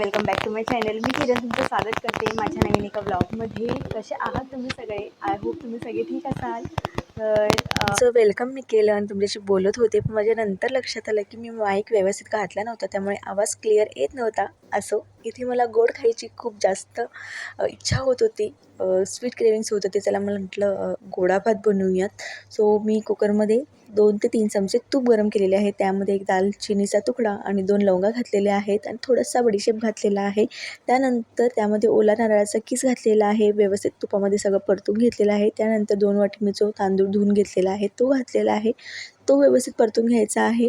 Welcome back to my channel मी किरण तुमचं स्वागत करते माझ्या नवीन एका ब्लॉगमध्ये कसे आहात तुम्ही सगळे? आय होप तुम्ही सगळे ठीक असाल. तर असं वेलकम मी केलं आणि तुमच्याशी बोलत होते पण माझ्या नंतर लक्षात आलं की मी माईक व्यवस्थित घातला नव्हता त्यामुळे आवाज क्लिअर येत नव्हता. असो इथे मला गोड खायची खूप जास्त इच्छा होत होती. स्वीट क्रेविंग्स होत होते चला मला म्हटलं गोडा भात बनवूयात. सो मी कुकरमध्ये दोन ते तीन चमचे तूप गरम केलेले आहे त्यामध्ये एक दालचिनीचा तुकडा आणि दोन लवंगा घातलेल्या आहेत आणि थोडासा बडीशेप घातलेला आहे. त्यानंतर त्यामध्ये ओला नारळाचा किस घातलेला आहे व्यवस्थित तुपामध्ये सगळं परतून घेतलेलं आहे. त्यानंतर दोन वाटी मी जो तांदूळ धुवून घेतलेला आहे तो घातलेला आहे तो व्यवस्थित परतून घ्यायचा आहे.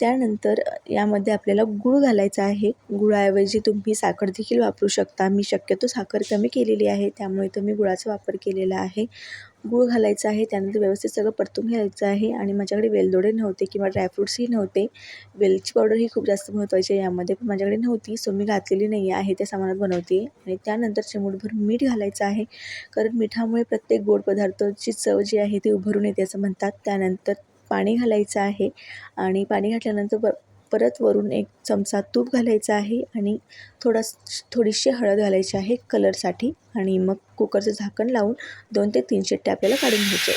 त्यानंतर यामध्ये आपल्याला गूळ घालायचा आहे. गुळाऐवजी तुम्ही साखर देखील वापरू शकता. मी शक्यतो साखर कमी केलेली आहे त्यामुळे तुम्ही गुळाचा वापर केलेला आहे. गूळ घालायचा आहे त्यानंतर व्यवस्थित सगळं परतून घ्यायचं आहे आणि माझ्याकडे वेलदोडे नव्हते किंवा ड्रायफ्रूट्सही नव्हते. वेलची पावडर ही खूप जास्त महत्त्वाची आहे यामध्ये पण माझ्याकडे नव्हती सो मी घातलेली नाही आहे त्या सामानात बनवते. आणि त्यानंतर चिमूटभर मीठ घालायचं आहे कारण मिठामुळे प्रत्येक गोड पदार्थाची चव जी आहे ती उभरून येते असं म्हणतात. त्यानंतर पाणी घालायचं आहे आणि पाणी घातल्यानंतर ब परत वरून एक चमचा तूप घालायचं आहे आणि थोडा थोडीशी हळद घालायची आहे कलरसाठी आणि मग कुकरचं झाकण लावून दोन ते तीन शिट्टे आपल्याला काढून घ्यायचे.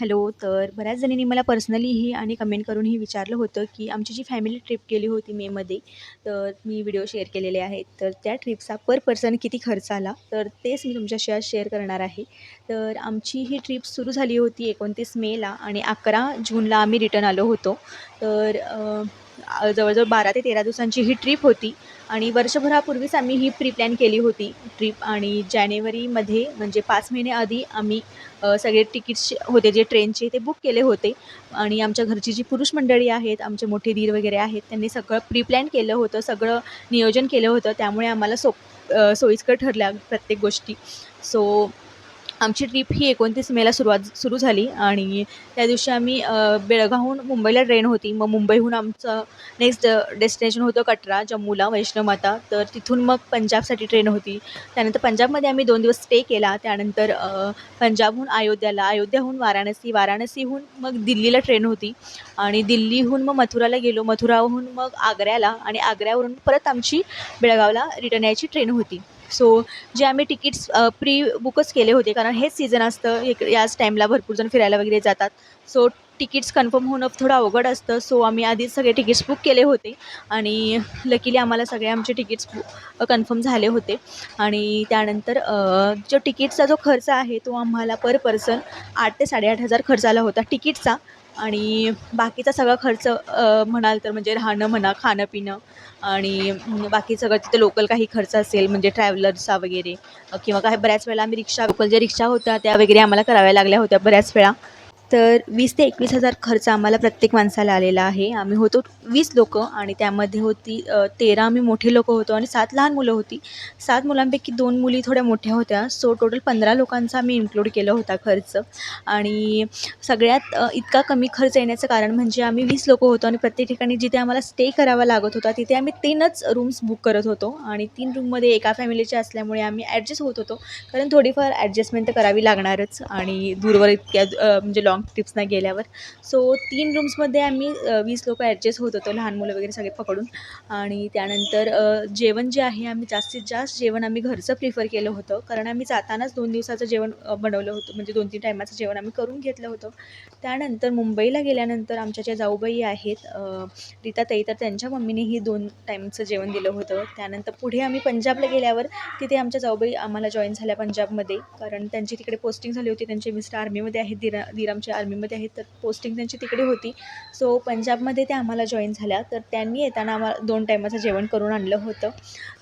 हॅलो तर बऱ्याच जणींनी मला पर्सनलीही आणि कमेंट करूनही विचारलं होतं की आमची जी फॅमिली ट्रिप गेली होती मेमध्ये तर मी व्हिडिओ शेअर केलेले आहेत. तर त्या ट्रिपचा पर पर्सन किती खर्च आला? तर तेच मी तुमच्याशी आज शेअर करणार आहे. तर आमची ही ट्रिप सुरू झाली होती एकोणतीस मेला आणि अकरा जूनला आम्ही रिटर्न आलो होतो. तर जवळजवळ बारा ते तेरा दिवसांची ही ट्रिप होती. आणि वर्षभरापूर्वीच आम्ही ही प्री प्लॅन केली होती ट्रिप आणि जानेवारीमध्ये म्हणजे पाच महिने आधी आम्ही सगळे तिकीट्स होते जे ट्रेनचे ते बुक केले होते. आणि आमच्या घरची जी पुरुष मंडळी आहेत आमचे मोठे दीर वगैरे आहेत त्यांनी सगळं प्री प्लॅन केलं होतं सगळं नियोजन केलं होतं. त्यामुळे आम्हाला सोप सोयीस्कर ठरल्या प्रत्येक गोष्टी. सो आमची ट्रिप ही एकोणतीस मेला सुरुवात सुरू झाली आणि त्या दिवशी आम्ही बेळगावहून मुंबईला ट्रेन होती. मग मुंबईहून आमचं नेक्स्ट डेस्टिनेशन होतं कटरा जम्मूला वैष्णवमाता तर तिथून मग पंजाबसाठी ट्रेन होती. त्यानंतर पंजाबमध्ये आम्ही दोन दिवस स्टे केला. त्यानंतर पंजाबहून अयोध्याला अयोध्याहून वाराणसी वाराणसीहून मग दिल्लीला ट्रेन होती. आणि दिल्लीहून मग मथुराला गेलो. मथुराहून मग आग्र्याला आणि आग्र्यावरून परत आमची बेळगावला रिटर्न यायची ट्रेन होती. सो जे आम्ही तिकीट्स प्री बुकच केले होते कारण हेच सीझन असतं एक याच टाईमला भरपूर जण फिरायला वगैरे जातात. सो तिकीट्स कन्फर्म होणं थोडं अवघड असतं. सो आम्ही आधीच सगळे तिकीट्स बुक केले होते. आणि लकीली आम्हाला सगळे आमचे तिकीट्स कन्फर्म झाले होते. आणि त्यानंतर जो तिकीटचा जो खर्च आहे तो आम्हाला पर पर्सन आठ ते साडेआठ हजार खर्च आला होता तिकीटचा आणि बाकीचा सगळा खर्च म्हणाल तर म्हणजे राहणं म्हणा खाणं पिणं आणि बाकी सगळं तिथे लोकल काही खर्च असेल म्हणजे ट्रॅव्हलर्सचा वगैरे किंवा काही बऱ्याच वेळेला आम्ही रिक्षा लोकल ज्या रिक्षा होत्या त्या वगैरे आम्हाला कराव्या लागल्या होत्या बऱ्याच वेळा. तर वीस ते एकवीस हजार खर्च आम्हाला प्रत्येक माणसाला आलेला आहे. आम्ही होतो वीस लोकं आणि त्यामध्ये होती तेरा आम्ही मोठे लोक होतो आणि सात लहान मुलं होती. सात मुलांपैकी दोन मुली थोड्या मोठ्या होत्या. सो टोटल पंधरा लोकांचा आम्ही इन्क्लूड केलं होता खर्च. आणि सगळ्यात इतका कमी खर्च येण्याचं कारण म्हणजे आम्ही वीस लोकं होतो आणि प्रत्येक ठिकाणी जिथे आम्हाला स्टे करावा लागत होता तिथे आम्ही तीनच रूम्स बुक करत होतो. आणि तीन रूममध्ये एका फॅमिलीचे असल्यामुळे आम्ही ॲडजस्ट होत होतो. कारण थोडीफार ॲडजस्टमेंट तर करावी लागणारच आणि दूरवर इतक्या म्हणजे लॉंग टिप्सना गेल्यावर. सो तीन रूम्समध्ये आम्ही वीस लोकं ॲडजस्ट होत होतो लहान मुलं वगैरे सगळे पकडून. आणि त्यानंतर जेवण जे आहे आम्ही जास्तीत जास्त जेवण आम्ही घरचं प्रिफर केलं होतं. कारण आम्ही जातानाच दोन दिवसाचं जेवण बनवलं होतं. म्हणजे दोन तीन टायमाचं जेवण आम्ही करून घेतलं होतं. त्यानंतर मुंबईला गेल्यानंतर आमच्या ज्या जाऊबाई आहेत रीता ताई तर त्यांच्या मम्मीनेही दोन टाईमचं जेवण दिलं होतं. त्यानंतर पुढे आम्ही पंजाबला गेल्यावर तिथे आमच्या जाऊबाई आम्हाला जॉईन झाल्या पंजाबमध्ये. कारण त्यांची तिकडे पोस्टिंग झाली होती. त्यांचे मिस्टर आर्मीमध्ये आहेत दिरा दिरामच्या आर्मीमध्ये आहेत तर पोस्टिंग त्यांची तिकडे होती. सो पंजाबमध्ये त्या आम्हाला जॉईन झाल्या. तर त्यांनी येताना आम्हाला दोन टायमाचं जेवण करून आणलं होतं.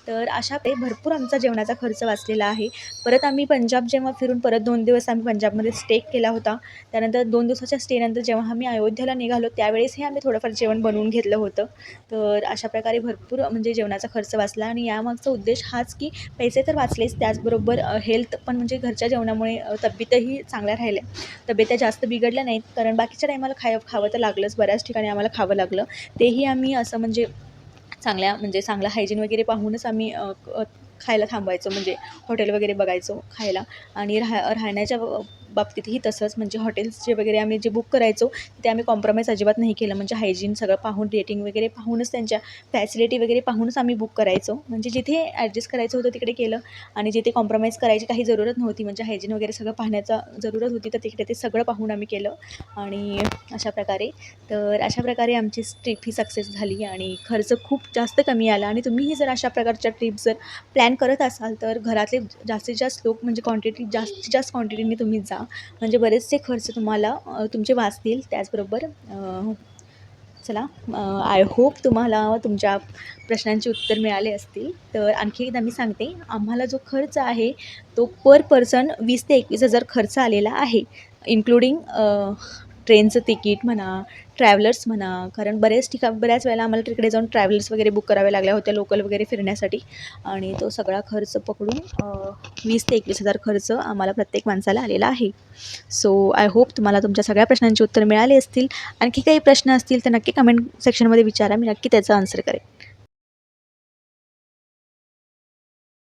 तर अशा भरपूर आमचा जेवणाचा खर्च वाचलेला आहे. परत आम्ही पंजाब जेव्हा फिरून परत दोन दिवस आम्ही पंजाबमध्ये स्टे केला होता. त्यानंतर दोन दिवसाच्या स्टेनंतर जेव्हा आम्ही अयोध्येला निघालो त्यावेळेसही आम्ही थोडंफार जेवण बनवून घेतलं होतं. तर अशा प्रकारे भरपूर म्हणजे जेवणाचा खर्च वाचला आणि यामागचा उद्देश हाच की पैसे तर वाचलेच त्याचबरोबर हेल्थ पण म्हणजे घरच्या जेवणामुळे तब्येतही चांगल्या राहिल्या. तब्येत्या जास्त बिघडल्या नाहीत कारण बाकीच्या टायमाला खाय खावं तर लागलंच बऱ्याच ठिकाणी आम्हाला खावं लागलं. तेही आम्ही असं म्हणजे चांगल्या म्हणजे चांगलं हायजीन वगैरे पाहूनच आम्ही खायला थांबायचो. म्हणजे हॉटेल वगैरे बघायचो खायला. आणि राहा राहण्याच्या बाबतीतही तसंच म्हणजे हॉटेल्सचे वगैरे आम्ही जे बुक करायचो ते आम्ही कॉम्प्रमाइज अजिबात नाही केलं. म्हणजे हायजीन सगळं पाहून रेटिंग वगैरे पाहूनच त्यांच्या फॅसिलिटी वगैरे पाहूनच आम्ही बुक करायचो. म्हणजे जिथे ॲडजस्ट करायचं होतं तिकडे केलं. आणि जिथे कॉम्प्रमाइज करायची काही जरूरत नव्हती म्हणजे हायजीन वगैरे सगळं पाहण्याचा जरूरत होती तर तिकडे ते सगळं पाहून आम्ही केलं. आणि अशा प्रकारे. तर अशा प्रकारे आमची ट्रिप ही सक्सेस झाली आणि खर्च खूप जास्त कमी आला. आणि तुम्हीही जर अशा प्रकारच्या ट्रिप जर प्लॅन करत असाल तर घरातले जास्तीत जास्त लोक म्हणजे क्वांटिटी जास्तीत जास्त क्वांटिटीने तुम्ही जा. म्हणजे बरेचसे खर्च तुम्हाला तुमचे वाचतील त्याचबरोबर चला आय होप तुम्हाला तुमच्या प्रश्नांची उत्तर मिळाले असतील. तर आणखी एकदा मी सांगते आम्हाला जो खर्च आहे तो पर पर्सन वीस ते एकवीस हजार खर्च आलेला आहे. इन्क्लुडिंग ट्रेनचं तिकीट म्हणा ट्रॅव्हलर्स म्हणा कारण बरेच ठिका बऱ्याच वेळेला आम्हाला तिकडे जाऊन ट्रॅव्हल्स वगैरे बुक कराव्या लागल्या होत्या लोकल वगैरे फिरण्यासाठी. आणि तो सगळा खर्च पकडून वीस ते एकवीस हजार खर्च आम्हाला प्रत्येक माणसाला आलेला आहे. सो आय होप तुम्हाला तुमच्या सगळ्या प्रश्नांची उत्तर मिळाली असतील. आणखी काही प्रश्न असतील तर नक्की कमेंट सेक्शनमध्ये विचारा. मी नक्की त्याचा आन्सर करेन.